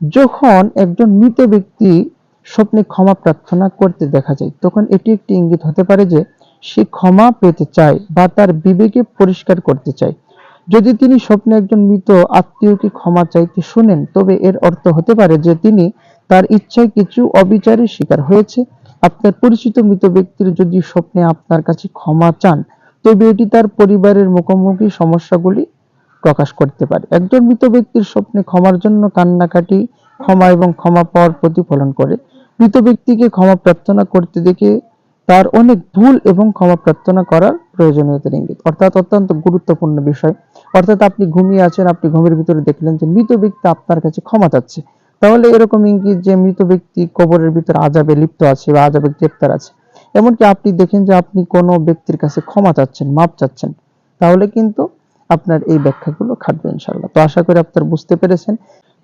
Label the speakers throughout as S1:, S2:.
S1: যখন একজন মৃত ব্যক্তি স্বপ্নে ক্ষমা প্রার্থনা করতে দেখা যায়, তখন এটি একটি ইঙ্গিত হতে পারে যে সে ক্ষমা পেতে চায় বা তার বিবেকে পরিষ্কার করতে চায়। যদি তিনি স্বপ্নে একজন মৃত আত্মীয়কে ক্ষমা চাইতে শুনেন, তবে এর অর্থ হতে পারে যে তিনি তার ইচ্ছায় কিছু অবিচারের শিকার হয়েছে। আপনার পরিচিত মৃত ব্যক্তির যদি স্বপ্নে আপনার কাছে ক্ষমা চান, তবে এটি তার পরিবারের মুখোমুখি সমস্যাগুলি প্রকাশ করতে পারে। একজন মৃত ব্যক্তির স্বপ্নে ক্ষমার জন্য কান্নাকাটি, ক্ষমা এবং ক্ষমা পাওয়ার প্রতিফলন করে। মৃত ব্যক্তিকে ক্ষমা প্রার্থনা করতে দেখে তার অনেক ভুল এবং ক্ষমা প্রার্থনা করার প্রয়োজনীয়তার ইঙ্গিত। অর্থাৎ অত্যন্ত গুরুত্বপূর্ণ বিষয়। অর্থাৎ আপনি ঘুমিয়ে আছেন, আপনি ঘুমের ভিতরে দেখলেন যে মৃত ব্যক্তি আপনার কাছে ক্ষমা চাচ্ছে। তাহলে এরকম ইঙ্গিত যে মৃত ব্যক্তি কবরের ভিতরে আজাবে লিপ্ত আছে বা আজাবে গ্রেপ্তার আছে, এমনকি আপনি দেখেন যে আপনি কোনো ব্যক্তির কাছে ক্ষমা চাচ্ছেন, মাপ চাচ্ছেন, তাহলে কিন্তু আপনার এই ব্যাখ্যাগুলো খাটবে ইনশাল্লাহ তো আশা করি আপনার বুঝতে পেরেছেন।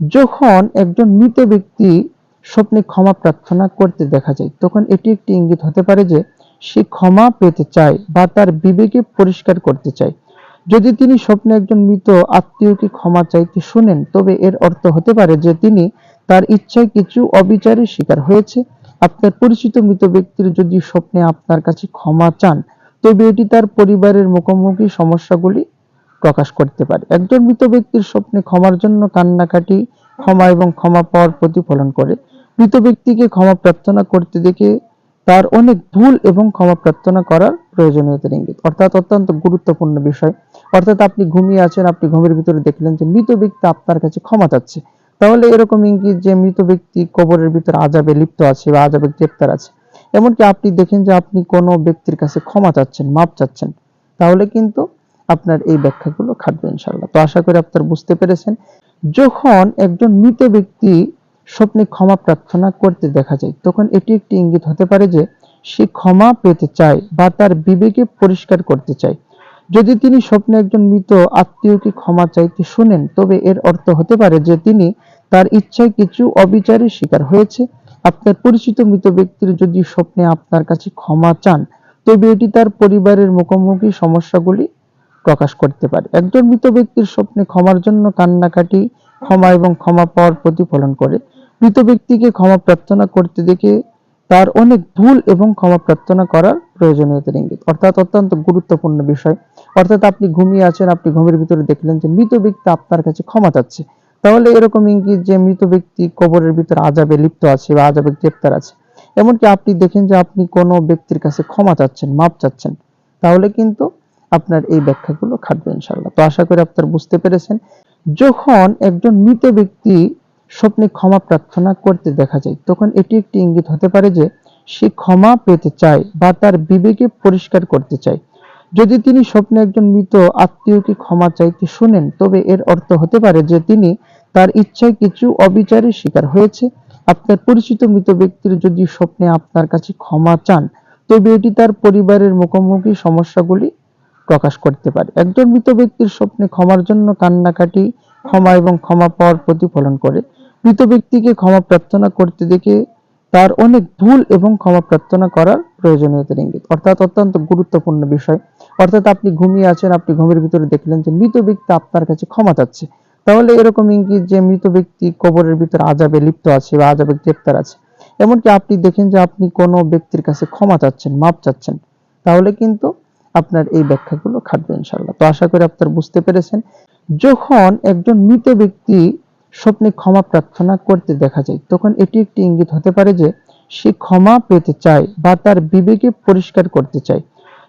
S1: যখন একজন মৃত ব্যক্তি স্বপ্নে ক্ষমা প্রার্থনা করতে দেখা যায়, তখন এটি একটি ইঙ্গিত হতে পারে যে সে ক্ষমা পেতে চায় বা তার বিবেকে পরিষ্কার করতে চায়। যদি তিনি স্বপ্নে একজন মৃত আত্মীয়কে ক্ষমা চাইতে শুনেন, তবে এর অর্থ হতে পারে যে তিনি তার ইচ্ছায় কিছু অবিচারের শিকার হয়েছে। আপনার পরিচিত মৃত ব্যক্তির যদি স্বপ্নে আপনার কাছে ক্ষমা চান, তবে এটি তার পরিবারের মুখোমুখি সমস্যাগুলি প্রকাশ করতে পারে। একজন মৃত ব্যক্তির স্বপ্নে ক্ষমার জন্য কান্নাকাটি, ক্ষমা এবং ক্ষমা পাওয়ার প্রতিফলন করে। মৃত ব্যক্তিকে ক্ষমা প্রার্থনা করতে দেখে তার অনেক ভুল এবং ক্ষমা প্রার্থনা করার প্রয়োজনীয়তার ইঙ্গিত। অর্থাৎ অত্যন্ত গুরুত্বপূর্ণ বিষয়। অর্থাৎ আপনি ঘুমিয়ে আছেন, আপনি ঘুমের ভিতরে দেখলেন যে মৃত ব্যক্তি আপনার কাছে ক্ষমা চাচ্ছে। তাহলে এরকম ইঙ্গিত যে মৃত ব্যক্তি কবরের ভিতরে আজাবে লিপ্ত আছে বা আজাবে গ্রেপ্তার আছে, এমনকি আপনি দেখেন যে আপনি কোনো ব্যক্তির কাছে ক্ষমা চাচ্ছেন, মাপ চাচ্ছেন, তাহলে কিন্তু আপনার এই ব্যাখ্যাগুলো খাটবে ইনশাল্লাহ তো আশা করি আপনার বুঝতে পেরেছেন। যখন একজন মৃত ব্যক্তি স্বপ্নে ক্ষমা প্রার্থনা করতে দেখা যায়, তখন এটি একটি ইঙ্গিত হতে পারে যে সে ক্ষমা পেতে চায় বা তার বিবেকে পরিষ্কার করতে চায়। যদি তিনি স্বপ্নে একজন মৃত আত্মীয়কে ক্ষমা চাইতে শুনেন, তবে এর অর্থ হতে পারে যে তিনি তার ইচ্ছায় কিছু অবিচারের শিকার হয়েছে। আপনার পরিচিত মৃত ব্যক্তির যদি স্বপ্নে আপনার কাছে ক্ষমা চান, তবে এটি তার পরিবারের মুখোমুখি সমস্যাগুলি প্রকাশ করতে পারে। একজন মৃত ব্যক্তির স্বপ্নে ক্ষমার জন্য কান্নাকাটি, ক্ষমা এবং ক্ষমা পাওয়ার প্রতিফলন করে। মৃত ব্যক্তিকে ক্ষমা প্রার্থনা করতে দেখে তার অনেক ভুল এবং ক্ষমা প্রার্থনা করার প্রয়োজনীয়তার ইঙ্গিত অর্থাৎ অত্যন্ত গুরুত্বপূর্ণ বিষয়। অর্থাৎ আপনি ঘুমিয়ে আছেন, আপনি ঘুমের ভিতরে দেখলেন যে মৃত ব্যক্তি আপনার কাছে ক্ষমা চাচ্ছে। তাহলে এরকম ইঙ্গিত যে মৃত ব্যক্তি কবরের ভিতরে আজাবে লিপ্ত আছে বা আজাবে গ্রেপ্তার আছে, এমনকি আপনি দেখেন যে আপনি কোনো ব্যক্তির কাছে ক্ষমা চাচ্ছেন, মাপ চাচ্ছেন, তাহলে কিন্তু আপনার এই ব্যাখ্যাগুলো খাটবে ইনশাল্লাহ তো আশা করি আপনার বুঝতে পেরেছেন। যখন একজন মৃত ব্যক্তি স্বপ্নে ক্ষমা প্রার্থনা করতে দেখা যায়, তখন এটি একটি ইঙ্গিত হতে পারে যে সে ক্ষমা পেতে চায় বা তার বিবেকে পরিষ্কার করতে চায়। যদি তিনি স্বপ্নে একজন মৃত আত্মীয়কে ক্ষমা চাইতে শুনেন, তবে এর অর্থ হতে পারে যে তিনি তার ইচ্ছায় কিছু অবিচারের শিকার হয়েছে। আপনার পরিচিত মৃত ব্যক্তির যদি স্বপ্নে আপনার কাছে ক্ষমা চান, তবে এটি তার পরিবারের মুখোমুখি সমস্যাগুলি প্রকাশ করতে পারে। একজন মৃত ব্যক্তির স্বপ্নে ক্ষমার জন্য কান্নাকাটি, ক্ষমা এবং ক্ষমা পাওয়ার প্রতিফলন করে। মৃত ব্যক্তিকে ক্ষমা প্রার্থনা করতে দেখে তার অনেক ভুল এবং ক্ষমা প্রার্থনা করার প্রয়োজনীয়তার ইঙ্গিত। অর্থাৎ অত্যন্ত গুরুত্বপূর্ণ বিষয়। অর্থাৎ আপনি ঘুমিয়ে আছেন, আপনি ঘুমের ভিতরে দেখলেন যে মৃত ব্যক্তি আপনার কাছে ক্ষমা চাচ্ছে। তাহলে এরকম ইঙ্গিত যে মৃত ব্যক্তি কবরের ভিতরে আজাবে লিপ্ত আছে বা আজাবে গ্রেপ্তার আছে, এমনকি আপনি দেখেন যে আপনি কোনো ব্যক্তির কাছে ক্ষমা চাচ্ছেন, মাপ চাচ্ছেন, তাহলে কিন্তু আপনার এই ব্যাখ্যাগুলো খাটবে ইনশাল্লাহ তো আশা করি আপনার বুঝতে পেরেছেন। যখন একজন মৃত ব্যক্তি স্বপ্নে ক্ষমা প্রার্থনা করতে দেখা যায়, তখন এটি একটি ইঙ্গিত হতে পারে যে সে ক্ষমা পেতে চায় বা তার বিবেকে পরিষ্কার করতে চায়।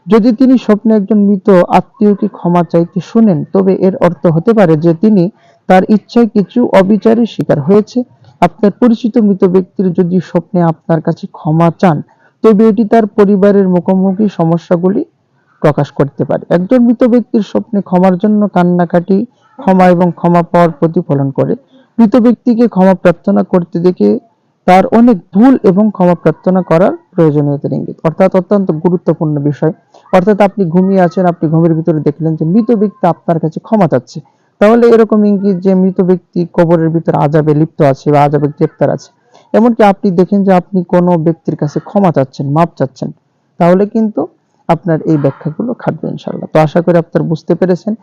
S1: যদি তিনি স্বপ্নে একজন মৃত আত্মীয়কে ক্ষমা চাইতে শুনেন, তবে এর অর্থ হতে পারে যে তিনি তার ইচ্ছায় কিছু অবিচারের শিকার হয়েছে। আপনার পরিচিত মৃত ব্যক্তির যদি স্বপ্নে আপনার কাছে ক্ষমা চান, তবে এটি তার পরিবারের মুখোমুখি সমস্যাগুলি প্রকাশ করতে পারে। একজন মৃত ব্যক্তির স্বপ্নে ক্ষমার জন্য কান্নাকাটি, ক্ষমা এবং ক্ষমা পাওয়ার প্রতিফলন করে। মৃত ব্যক্তিকে ক্ষমা প্রার্থনা করতে দেখে তার অনেক ভুল এবং ক্ষমা প্রার্থনা করার প্রয়োজনীয়তার ইঙ্গিত। অর্থাৎ অত্যন্ত গুরুত্বপূর্ণ বিষয়। অর্থাৎ আপনি ঘুমিয়ে আছেন, আপনি ঘুমের ভিতরে দেখলেন যে মৃত ব্যক্তি আপনার কাছে ক্ষমা চাচ্ছে। তাহলে এরকম ইঙ্গিত যে মৃত ব্যক্তি কবরের ভিতরে আজাবে লিপ্ত আছে বা আজাবে গ্রেপ্তার আছে, এমনকি আপনি দেখেন যে আপনি কোনো ব্যক্তির কাছে ক্ষমা চাচ্ছেন, মাপ চাচ্ছেন, তাহলে কিন্তু আপনার এই ব্যাখ্যাগুলো খাটবে ইনশাল্লাহ তো আশা করি আপনার বুঝতে পেরেছেন।